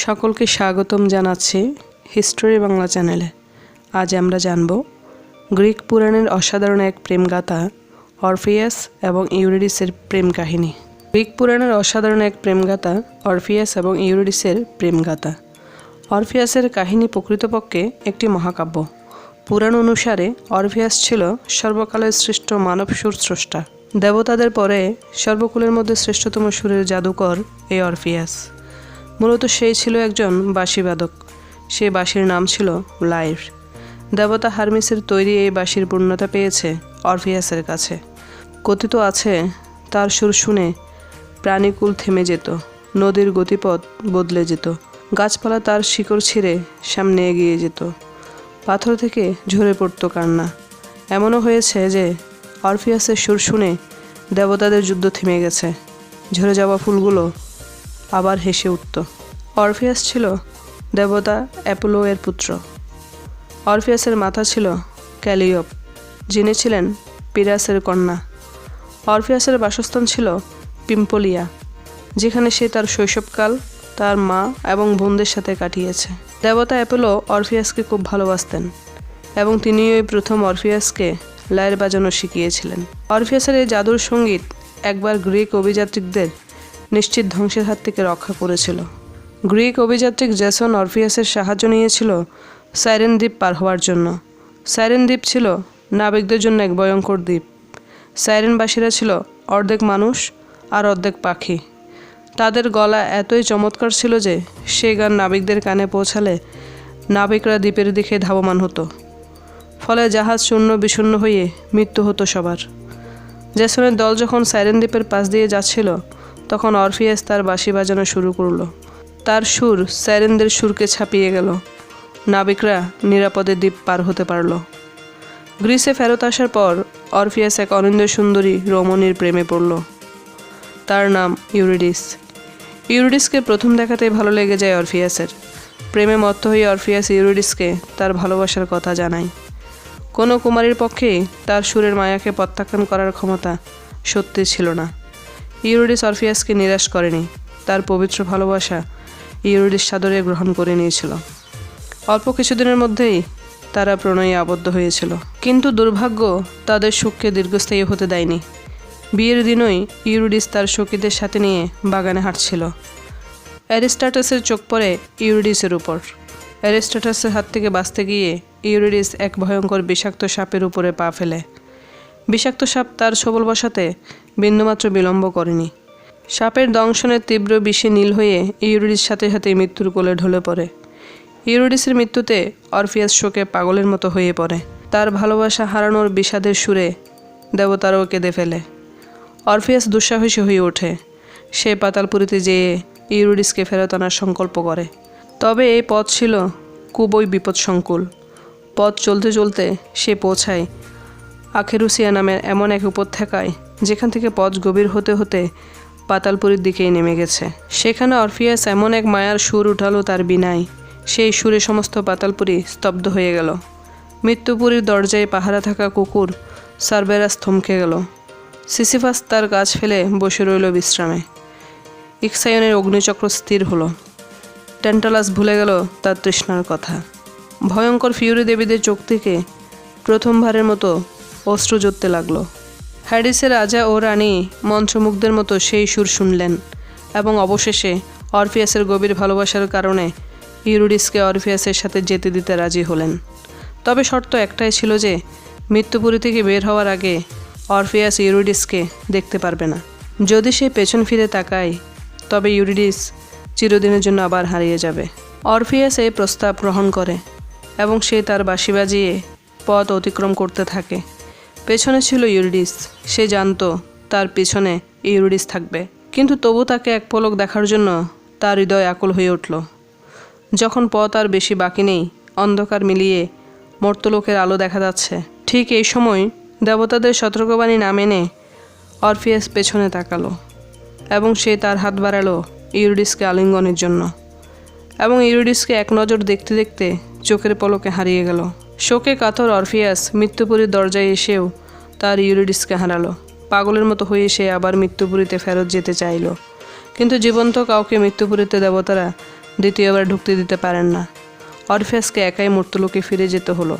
সকলকে স্বাগতম জানাচ্ছি হিস্টোরি বাংলা চ্যানেলে। আজ আমরা জানব গ্রিক পুরাণের অসাধারণ এক প্রেমগাথা, অরফিয়াস এবং ইউরিডিসের প্রেম কাহিনী গ্রিক পুরাণের অসাধারণ এক প্রেমগাথা, অরফিয়াস এবং ইউরিডিসের প্রেমগাথা। অরফিয়াসের কাহিনী প্রকৃতপক্ষে একটি মহাকাব্য। পুরাণ অনুসারে অরফিয়াস ছিল সর্বকালের শ্রেষ্ঠ মানব সুর স্রষ্টা। দেবতাদের পরে সর্বকুলের মধ্যে শ্রেষ্ঠতম সুরের জাদুকর এই অরফিয়াস। মূলত সেই ছিল একজন বাঁশিবাদক। সেই বাঁশির নাম ছিল লাইফ। দেবতা হারমিসের তৈরি এই বাঁশির পূর্ণতা পেয়েছে অরফিয়াসের কাছে। কথিত আছে, তার সুর শুনে প্রাণীকুল থেমে যেত, নদীর গতিপথ বদলে যেত, গাছপালা তার শিকড় ছিঁড়ে সামনে এগিয়ে যেত। পাথর থেকে ঝরে পড়তো কান্না। এমনও হয়েছে যে অরফিয়াসের সুর শুনে দেবতাদের যুদ্ধ থেমে গেছে। ঝরে যাওয়া ফুলগুলো আবার হেসে উঠত। অরফিয়াস ছিল দেবতা অ্যাপোলো এর পুত্র। অরফিয়াসের মাথা ছিল ক্যালিওপ, যিনি ছিলেন পিরাসের কন্যা। অরফিয়াসের বাসস্থান ছিল পিম্পলিয়া, যেখানে সে তার শৈশবকাল তার মা এবং বোনদের সাথে কাটিয়েছে। দেবতা অ্যাপোলো অরফিয়াসকে খুব ভালোবাসতেন এবং তিনি ওই প্রথম অরফিয়াসকে লায়ের বাজানো শিখিয়েছিলেন। অরফিয়াসের এই জাদুর সংগীত একবার গ্রিক অভিযাত্রিকদের নিশ্চিত ধ্বংসের হাত থেকে রক্ষা করেছিল গ্রিক অভিযাত্রিক জেসন অরফিয়াসের সাহায্য নিয়েছিল সাইরেন দ্বীপ পার হওয়ার জন্য। সাইরেন দ্বীপ ছিল নাবিকদের জন্য এক ভয়ঙ্কর দ্বীপ। সাইরেনবাসীরা ছিল অর্ধেক মানুষ আর অর্ধেক পাখি। তাদের গলা এতই চমৎকার ছিল যে সে গান নাবিকদের কানে পৌঁছালে নাবিকরা দ্বীপের দিকে ধাবমান হতো। ফলে জাহাজ শূন্য বিষণ্ণ হয়ে মৃত্যু হতো সবার। জেসনের দল যখন সাইরেন দ্বীপের পাশ দিয়ে যাচ্ছিল তখন অরফিয়াস তার বাঁশি বাজানো শুরু করল। তার সুর স্যারেনদের সুরকে ছাপিয়ে গেল। নাবিকরা নিরাপদে দ্বীপ পার হতে পারল। গ্রিসে ফেরত আসার পর অরফিয়াস এক অনিন্দ সুন্দরী রমণীর প্রেমে পড়ল। তার নাম ইউরিডিস। ইউরিডিসকে প্রথম দেখাতেই ভালো লেগে যায় অরফিয়াসের। প্রেমে মত্ত হয়ে অরফিয়াস ইউরিডিসকে তার ভালোবাসার কথা জানায়। কোনো কুমারীর পক্ষেই তার সুরের মায়াকে প্রত্যাখ্যান করার ক্ষমতা সত্যি ছিল না। ইউরিডিস অরফিয়াসকে নিরাশ করেনি। তার পবিত্র ভালোবাসা ইউরিডিস সাদরে গ্রহণ করে নিয়েছিল। অল্প কিছুদিনের মধ্যেই তারা প্রণয়ে আবদ্ধ হয়েছিল। কিন্তু দুর্ভাগ্য তাদের সুখকে দীর্ঘস্থায়ী হতে দেয়নি। বিয়ের দিনই ইউরিডিস তার সখীদের সাথে নিয়ে বাগানে হাঁটছিল। অ্যারিস্টাটাসের চোখ পড়ে ইউরিডিসের উপর। অ্যারিস্টাটাসের হাত থেকে বাঁচতে গিয়ে ইউরিডিস এক ভয়ঙ্কর বিষাক্ত সাপের উপরে পা ফেলে। বিষাক্ত সাপ তার সবল বসাতে বিন্দুমাত্র বিলম্ব করেনি। সাপের দংশনের তীব্র বিষে নীল হয়ে ইউরিডিস সাথে সাথে মৃত্যুর কোলে ঢলে পড়ে। ইউরিডিসের মৃত্যুতে অরফিয়াস শোকে পাগলের মতো হয়ে পড়ে। তার ভালোবাসা হারানোর বিষাদের সুরে দেবতারাও কেঁদে ফেলে। অরফিয়াস দুঃসাহসী হয়ে ওঠে। সে পাতালপুরিতে যেয়ে ইউরিডিসকে ফেরত আনার সংকল্প করে। তবে এই পথ ছিল খুবই বিপদসংকুল। পথ চলতে চলতে সে পৌঁছায় আখেরুসিয়া নামের এমন এক উপত্যকায়, যেখান থেকে পথ গভীর হতে হতে পাতালপুরীর দিকেই নেমে গেছে। সেখানে অরফিয়াস এমন এক মায়ার সুর উঠালো তার বিনায়। সেই সুরে সমস্ত পাতালপুরি স্তব্ধ হয়ে গেল। মৃত্যুপুরীর দরজায় পাহারা থাকা কুকুর সার্বেরাস থমকে গেল। সিসিফাস তার গাছ ফেলে বসে রইল বিশ্রামে। ইক্সায়নের অগ্নিচক্র স্থির হলো। ট্যান্টালাস ভুলে গেল তার তৃষ্ণার কথা। ভয়ঙ্কর ফিউরি দেবীদের চোখ থেকে প্রথমবারের মতো অস্ত্র জ্বলতে লাগল। হ্যারিসের রাজা ও রানী মন্ত্রমুগ্ধের মতো সেই সুর শুনলেন এবং অবশেষে অরফিয়াসের গভীর ভালোবাসার কারণে ইউরিডিসকে অরফিয়াসের সাথে যেতে দিতে রাজি হলেন। তবে শর্ত একটাই ছিল যে, মৃত্যুপুরী থেকে বের হওয়ার আগে অরফিয়াস ইউরিডিসকে দেখতে পারবে না। যদি সে পেছন ফিরে তাকায়, তবে ইউরিডিস চিরদিনের জন্য আবার হারিয়ে যাবে। অরফিয়াস এই প্রস্তাব গ্রহণ করে এবং সে তার বাঁশি বাজিয়ে পথ অতিক্রম করতে থাকে। পেছনে ছিল ইউরিডিস। সে জানতো তার পেছনে ইউরিডিস থাকবে। কিন্তু তবু তাকে এক পলক দেখার জন্য তার হৃদয় আকুল হয়ে উঠল। যখন পথ আর বেশি বাকি নেই, অন্ধকার মিলিয়ে মর্তলোকের আলো দেখা যাচ্ছে। ঠিক এই সময় দেবতাদের সতর্কবাণী না মেনে অরফিয়াস পেছনে তাকালো এবং সে তার হাত বাড়ালো ইউরিডিসকে আলিঙ্গনের জন্য। এবং ইউরিডিসকে এক নজর দেখতে দেখতে চোখের পলকে হারিয়ে গেল। শোকে কাতর অরফিয়াস মৃত্যুপুরীর দরজায় এসেও তার ইউরিডিসকে হারালো পাগলের মতো হয়ে সে আবার মৃত্যুপুরীতে ফেরত যেতে চাইল। কিন্তু জীবন্ত কাউকে মৃত্যুপুরীতে দেবতারা দ্বিতীয়বার ঢুকতে দিতে পারেন না। অরফিয়াসকে একাই মূর্তলোকে ফিরে যেতে হলো।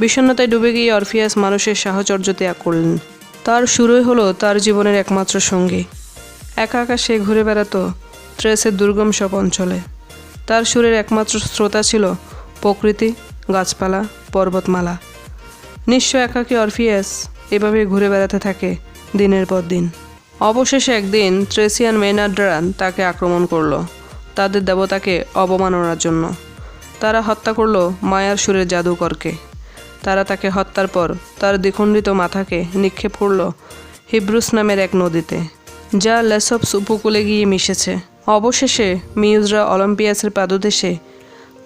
বিষণ্ণতায় ডুবে গিয়ে অরফিয়াস মানুষের সাহচর্য ত্যাগ করলেন। তার শুরুই হলো তার জীবনের একমাত্র সঙ্গী। একা একা সে ঘুরে বেড়াতো ট্রেসের দুর্গম সব অঞ্চলে। তার সুরের একমাত্র শ্রোতা ছিল প্রকৃতি গাছপালা, পর্বতমালা। নিঃস্ব একাকী অরফিয়াস এভাবে ঘুরে বেড়াতে থাকে দিনের পর দিন। অবশেষে একদিন ট্রেসিয়ান মেনাড্রান তাকে আক্রমণ করল। তাদের দেবতাকে অবমাননার জন্য। তারা হত্যা করল মায়ার সুরের জাদুকরকে। তারা তাকে হত্যার পর তার দ্বিখণ্ডিত মাথাকে নিক্ষেপ করল হিব্রুস নামের এক নদীতে, যা লেসপস উপকূলে গিয়ে মিশেছে। অবশেষে মিউজরা অলিম্পিয়াসের পাদদেশে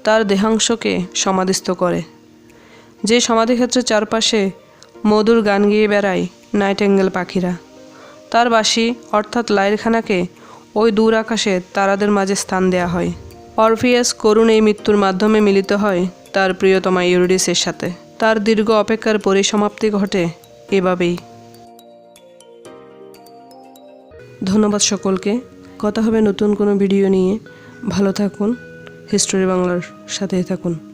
তার দেহাংশকে সমাধিস্থ করে। যে সমাধিক্ষেত্রের চারপাশে মধুর গান গিয়ে বেড়ায় নাইটেঙ্গেল পাখিরা। তার বাসি অর্থাৎ লাইরখানাকে ওই দূর আকাশে তারাদের মাঝে স্থান দেয়া হয়। অরফিয়াস করুণ এই মৃত্যুর মাধ্যমে মিলিত হয় তার প্রিয়তমা ইউরিডিসের সাথে। তার দীর্ঘ অপেক্ষার পরিসমাপ্তি ঘটে এভাবেই। ধন্যবাদ সকলকে। কথা হবে নতুন কোনো ভিডিও নিয়ে। ভালো থাকুন। হিস্টোরি বাংলার সাথেই থাকুন।